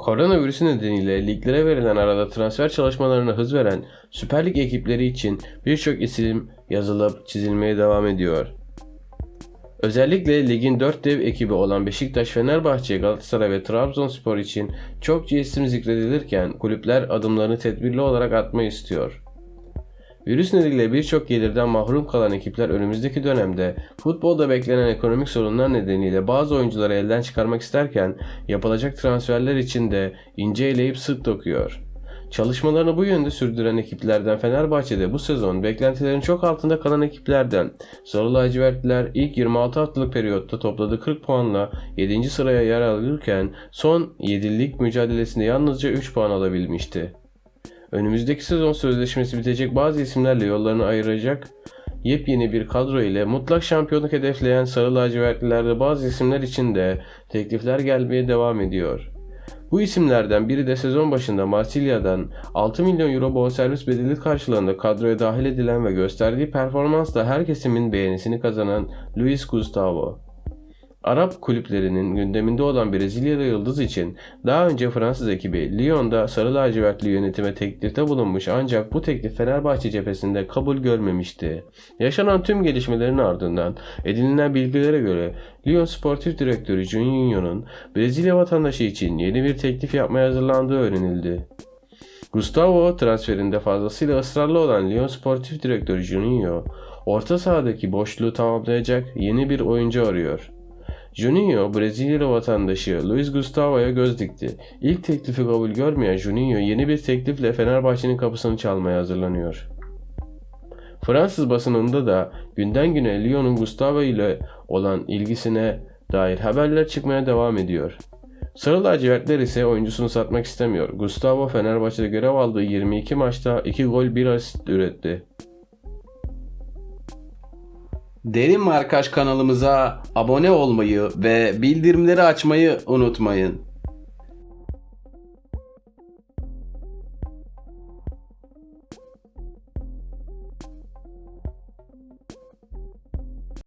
Koronavirüsü nedeniyle liglere verilen arada transfer çalışmalarına hız veren Süper Lig ekipleri için birçok isim yazılıp çizilmeye devam ediyor. Özellikle ligin 4 dev ekibi olan Beşiktaş, Fenerbahçe, Galatasaray ve Trabzonspor için çokça isim zikredilirken kulüpler adımlarını tedbirli olarak atmayı istiyor. Virüs nedeniyle birçok gelirden mahrum kalan ekipler önümüzdeki dönemde futbolda beklenen ekonomik sorunlar nedeniyle bazı oyuncuları elden çıkarmak isterken yapılacak transferler için de ince eleyip sık dokuyor. Çalışmalarını bu yönde sürdüren ekiplerden Fenerbahçe'de bu sezon beklentilerin çok altında kalan ekiplerden Sarı lacivertliler ilk 26 haftalık periyotta topladığı 40 puanla 7. sıraya yer alırken son 7'lik mücadelesinde yalnızca 3 puan alabilmişti. Önümüzdeki sezon sözleşmesi bitecek bazı isimlerle yollarını ayıracak yepyeni bir kadro ile mutlak şampiyonluk hedefleyen Sarı lacivertlilerde bazı isimler için de teklifler gelmeye devam ediyor. Bu isimlerden biri de sezon başında Marsilya'dan 6 milyon euro bonservis bedeli karşılığında kadroya dahil edilen ve gösterdiği performansla her kesimin beğenisini kazanan Luis Gustavo. Arap kulüplerinin gündeminde olan Brezilyalı yıldız için daha önce Fransız ekibi Lyon'da sarı lacivertli yönetime teklifte bulunmuş ancak bu teklif Fenerbahçe cephesinde kabul görmemişti. Yaşanan tüm gelişmelerin ardından edinilen bilgilere göre Lyon Sportif Direktörü Juninho'nun Brezilya vatandaşı için yeni bir teklif yapmaya hazırlandığı öğrenildi. Gustavo transferinde fazlasıyla ısrarlı olan Lyon Sportif Direktörü Juninho, orta sahadaki boşluğu tamamlayacak yeni bir oyuncu arıyor. Juninho, Brezilyalı vatandaşı Luis Gustavo'ya göz dikti. İlk teklifi kabul görmeyen Juninho yeni bir teklifle Fenerbahçe'nin kapısını çalmaya hazırlanıyor. Fransız basınında da günden güne Lyon'un Gustavo ile olan ilgisine dair haberler çıkmaya devam ediyor. Sarı lacivertler ise oyuncusunu satmak istemiyor. Gustavo Fenerbahçe'de görev aldığı 22 maçta 2 gol 1 asist üretti. Derin Markaj kanalımıza abone olmayı ve bildirimleri açmayı unutmayın.